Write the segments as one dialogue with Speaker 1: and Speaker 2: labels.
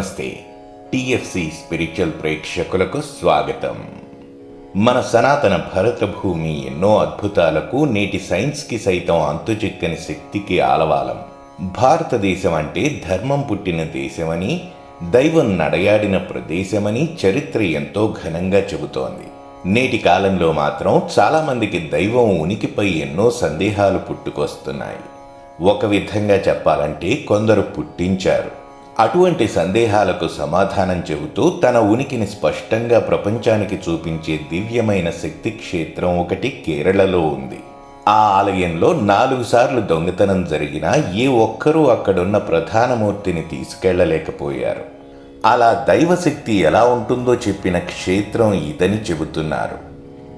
Speaker 1: నమస్తే. TFC spiritual ప్రేక్షకులకు స్వాగతం. మన సనాతన భరత భూమి ఎన్నో అద్భుతాలకు నేటి సైన్స్కి సైతం అంతుచిక్కని శక్తికి ఆలవాలం. భారతదేశం అంటే ధర్మం పుట్టిన దేశమని దైవం నడయాడిన ప్రదేశమని చరిత్ర ఎంతో ఘనంగా చెబుతోంది. నేటి కాలంలో మాత్రం చాలామందికి దైవం ఉనికిపై ఎన్నో సందేహాలు పుట్టుకొస్తున్నాయి. ఒక విధంగా చెప్పాలంటే కొందరు పుట్టించారు. అటువంటి సందేహాలకు సమాధానం చెబుతూ తన ఉనికిని స్పష్టంగా ప్రపంచానికి చూపించే దివ్యమైన శక్తి క్షేత్రం ఒకటి కేరళలో ఉంది. ఆ ఆలయంలో నాలుగు సార్లు దొంగతనం జరిగినా ఏ ఒక్కరూ అక్కడున్న ప్రధానమూర్తిని తీసుకెళ్ళలేకపోయారు. అలా దైవశక్తి ఎలా ఉంటుందో చెప్పిన క్షేత్రం ఇదని చెబుతున్నారు.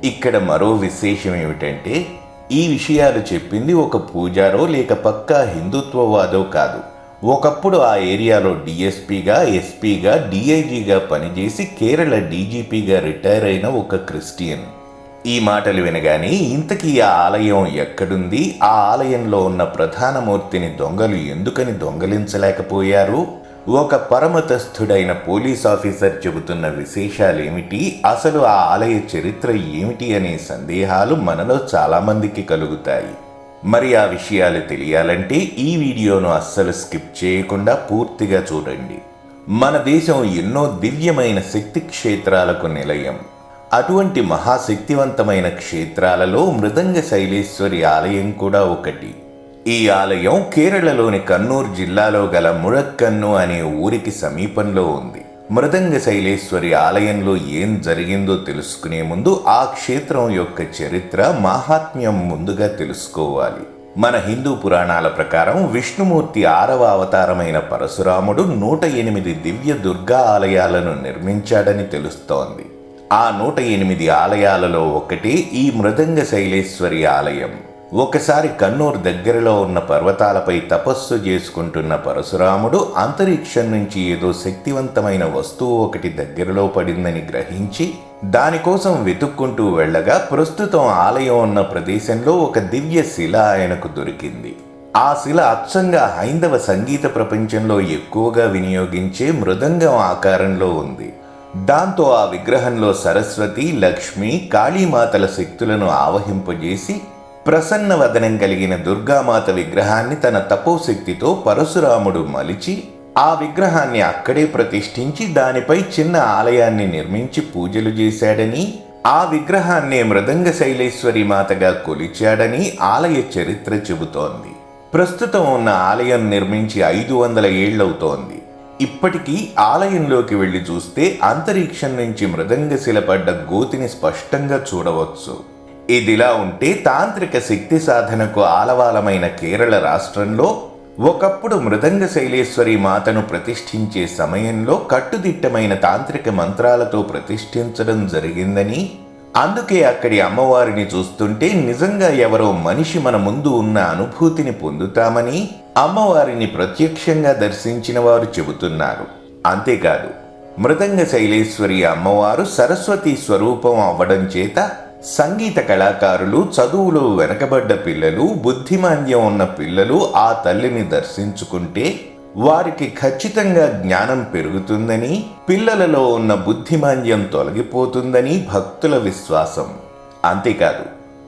Speaker 1: ఇక్కడ మరో విశేషం ఏమిటంటే ఈ విషయాలు చెప్పింది ఒక పూజారో లేక పక్కా హిందుత్వవాదో కాదు. ఒకప్పుడు ఆ ఏరియాలో డిఎస్పీగా ఎస్పీగా డిఐజీగా పనిచేసి కేరళ డీజీపీగా రిటైర్ అయిన ఒక క్రిస్టియన్. ఈ మాటలు వినగానే ఇంతకీ ఆ ఆలయం ఎక్కడుంది? ఆ ఆలయంలో ఉన్న ప్రధానమూర్తిని దొంగలు ఎందుకని దొంగలించలేకపోయారు? ఒక పరమతస్థుడైన పోలీస్ ఆఫీసర్ చెబుతున్న విశేషాలేమిటి? అసలు ఆ ఆలయ చరిత్ర ఏమిటి అనే సందేహాలు మనలో చాలామందికి కలుగుతాయి. మరి ఆ విషయాలు తెలియాలంటే ఈ వీడియోను అస్సలు స్కిప్ చేయకుండా పూర్తిగా చూడండి. మన దేశం ఎన్నో దివ్యమైన శక్తి క్షేత్రాలకు నిలయం. అటువంటి మహాశక్తివంతమైన క్షేత్రాలలో మృదంగ శైలేశ్వరి ఆలయం కూడా ఒకటి. ఈ ఆలయం కేరళలోని కన్నూర్ జిల్లాలో గల ముడక్కన్ను అనే ఊరికి సమీపంలో ఉంది. మృదంగ శైలేశ్వరి ఆలయంలో ఏం జరిగిందో తెలుసుకునే ముందు ఆ క్షేత్రం యొక్క చరిత్ర మాహాత్మ్యం ముందుగా తెలుసుకోవాలి. మన హిందూ పురాణాల ప్రకారం విష్ణుమూర్తి ఆరవ అవతారమైన పరశురాముడు నూట ఎనిమిది దివ్య దుర్గా ఆలయాలను నిర్మించాడని తెలుస్తోంది. ఆ నూట ఎనిమిది ఆలయాలలో ఒకటి ఈ మృదంగ శైలేశ్వరి ఆలయం. ఒకసారి కన్నూరు దగ్గరలో ఉన్న పర్వతాలపై తపస్సు చేసుకుంటున్న పరశురాముడు అంతరిక్షం నుంచి ఏదో శక్తివంతమైన వస్తువు ఒకటి దగ్గరలో పడిందని గ్రహించి దానికోసం వెతుక్కుంటూ వెళ్ళగా ప్రస్తుతం ఆలయం ఉన్న ప్రదేశంలో ఒక దివ్య శిల ఆయనకు దొరికింది. ఆ శిల అచ్చంగా హైందవ సంగీత ప్రపంచంలో ఎక్కువగా వినియోగించే మృదంగం ఆకారంలో ఉంది. దాంతో ఆ విగ్రహంలో సరస్వతి లక్ష్మి కాళీమాతల శక్తులను ఆవహింపజేసి ప్రసన్న వదనం కలిగిన దుర్గామాత విగ్రహాన్ని తన తపోశక్తితో పరశురాముడు మలిచి ఆ విగ్రహాన్ని అక్కడే ప్రతిష్ఠించి దానిపై చిన్న ఆలయాన్ని నిర్మించి పూజలు చేశాడని ఆ విగ్రహాన్నే మృదంగ శైలేశ్వరి మాతగా కొలిచాడని ఆలయ చరిత్ర చెబుతోంది. ప్రస్తుతం ఉన్న ఆలయం నిర్మించి ఐదు వందల ఏళ్ళవుతోంది ఇప్పటికీ ఆలయంలోకి వెళ్ళి చూస్తే అంతరిక్షం నుంచి మృదంగ శిలపడ్డ గోతిని స్పష్టంగా చూడవచ్చు. ఇదిలా ఉంటే తాంత్రిక శక్తి సాధనకు ఆలవాలమైన కేరళ రాష్ట్రంలో ఒకప్పుడు మృదంగ శైలేశ్వరి మాతను ప్రతిష్ఠించే సమయంలో కట్టుదిట్టమైన తాంత్రిక మంత్రాలతో ప్రతిష్ఠించడం జరిగిందని అందుకే అక్కడి అమ్మవారిని చూస్తుంటే నిజంగా ఎవరో మనిషి మన ముందు ఉన్న అనుభూతిని పొందుతామని అమ్మవారిని ప్రత్యక్షంగా దర్శించిన వారు చెబుతున్నారు. అంతేకాదు మృదంగ శైలేశ్వరి అమ్మవారు సరస్వతి స్వరూపం అవ్వడం చేత సంగీత కళాకారులు చదువులో వెనకబడ్డ పిల్లలు బుద్ధిమాంద్యం ఉన్న పిల్లలు ఆ తల్లిని దర్శించుకుంటే వారికి ఖచ్చితంగా జ్ఞానం పెరుగుతుందని పిల్లలలో ఉన్న బుద్ధిమాంద్యం తొలగిపోతుందని భక్తుల విశ్వాసం. అంతేకాదు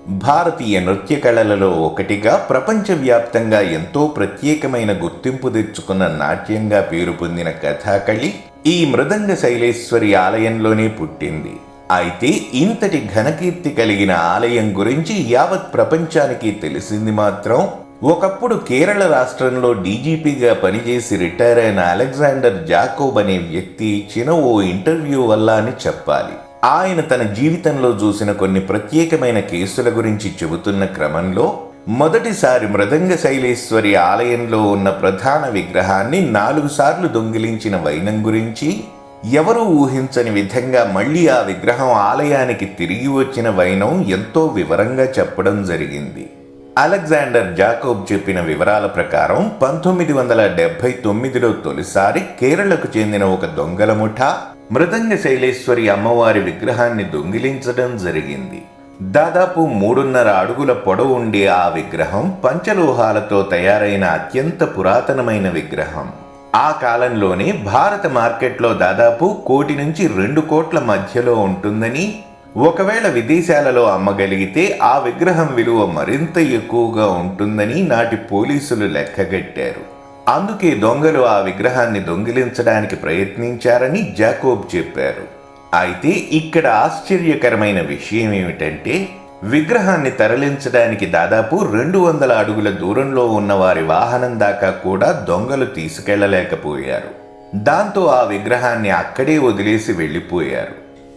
Speaker 1: భారతీయ నృత్య కళలలో ఒకటిగా ప్రపంచవ్యాప్తంగా ఎంతో ప్రత్యేకమైన గుర్తింపు తెచ్చుకున్న నాట్యంగా పేరు పొందిన కథాకళి ఈ మృదంగ శైలేశ్వరి ఆలయంలోనే పుట్టింది. అయితే ఇంతటి ఘనకీర్తి కలిగిన ఆలయం గురించి యావత్ ప్రపంచానికి తెలిసింది మాత్రం ఒకప్పుడు కేరళ రాష్ట్రంలో డీజీపీగా పనిచేసి రిటైర్ అయిన అలెగ్జాండర్ జాకోబ్ అనే వ్యక్తి ఇచ్చిన ఓ ఇంటర్వ్యూ వల్ల అని చెప్పాలి. ఆయన తన జీవితంలో చూసిన కొన్ని ప్రత్యేకమైన కేసుల గురించి చెబుతున్న క్రమంలో మొదటిసారి మృదంగ శైలేశ్వరి ఆలయంలో ఉన్న ప్రధాన విగ్రహాన్ని నాలుగు సార్లు దొంగిలించిన వైనం గురించి ఎవరూ ఊహించని విధంగా మళ్ళీ ఆ విగ్రహం ఆలయానికి తిరిగి వచ్చిన వైనం ఎంతో వివరంగా చెప్పడం జరిగింది. అలెగ్జాండర్ జాకోబ్ చెప్పిన వివరాల ప్రకారం పంతొమ్మిది వందల డెబ్బై తొమ్మిదిలో తొలిసారి కేరళకు చెందిన ఒక దొంగల ముఠా మృదంగ శైలేశ్వరి అమ్మవారి విగ్రహాన్ని దొంగిలించడం జరిగింది. దాదాపు మూడున్నర అడుగుల పొడవు ఉండే ఆ విగ్రహం పంచలోహాలతో తయారైన అత్యంత పురాతనమైన విగ్రహం. ఆ కాలంలోనే భారత మార్కెట్లో దాదాపు కోటి నుంచి రెండు కోట్ల మధ్యలో ఉంటుందని ఒకవేళ విదేశాలలో అమ్మగలిగితే ఆ విగ్రహం విలువ మరింత ఎక్కువగా ఉంటుందని నాటి పోలీసులు లెక్కగట్టారు. అందుకే దొంగలు ఆ విగ్రహాన్ని దొంగిలించడానికి ప్రయత్నించారని జాకోబ్ చెప్పారు. అయితే ఇక్కడ ఆశ్చర్యకరమైన విషయం ఏమిటంటే విగ్రహాన్ని తరలించడానికి దాదాపు రెండు వందల అడుగుల దూరంలో ఉన్న వారి వాహనం దాకా కూడా దొంగలు తీసుకెళ్ళలేకపోయారు. దాంతో ఆ విగ్రహాన్ని అక్కడే వదిలేసి వెళ్ళిపోయారు.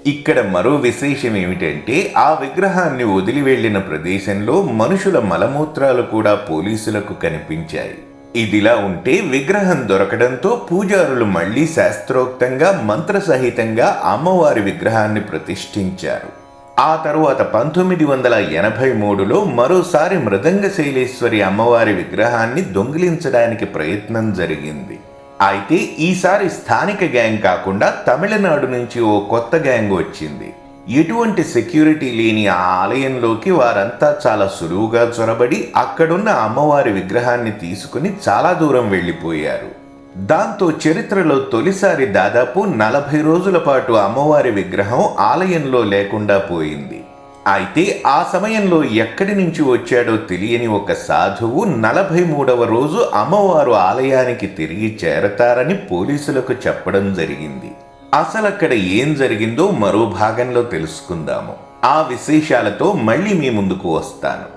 Speaker 1: ఇక్కడ మరో విశేషం ఏమిటంటే ఆ విగ్రహాన్ని వదిలి వెళ్ళిన ప్రదేశంలో మనుషుల మలమూత్రాలు కూడా పోలీసులకు కనిపించాయి. ఇదిలా ఉంటే విగ్రహం దొరకడంతో పూజారులు మళ్ళీ శాస్త్రోక్తంగా మంత్రసహితంగా అమ్మవారి విగ్రహాన్ని ప్రతిష్ఠించారు. ఆ తరువాత పంతొమ్మిది వందల ఎనభై మూడులో మరోసారి మృదంగ శైలేశ్వరి అమ్మవారి విగ్రహాన్ని దొంగిలించడానికి ప్రయత్నం జరిగింది. అయితే ఈసారి స్థానిక గ్యాంగ్ కాకుండా తమిళనాడు నుంచి ఓ కొత్త గ్యాంగ్ వచ్చింది. ఎటువంటి సెక్యూరిటీ లేని ఆ ఆలయంలోకి వారంతా చాలా సులువుగా చొరబడి అక్కడున్న అమ్మవారి విగ్రహాన్ని తీసుకుని చాలా దూరం వెళ్ళిపోయారు. దాంతో చరిత్రలో తొలిసారి దాదాపు నలభై రోజుల పాటు అమ్మవారి విగ్రహం ఆలయంలో లేకుండా పోయింది. అయితే ఆ సమయంలో ఎక్కడి నుంచి వచ్చాడో తెలియని ఒక సాధువు నలభై మూడవ రోజు అమ్మవారు ఆలయానికి తిరిగి చేరతారని పోలీసులకు చెప్పడం జరిగింది. అసలు అక్కడ ఏం జరిగిందో మరో భాగంలో తెలుసుకుందాము. ఆ విశేషాలతో మళ్ళీ మీ ముందుకు వస్తాను.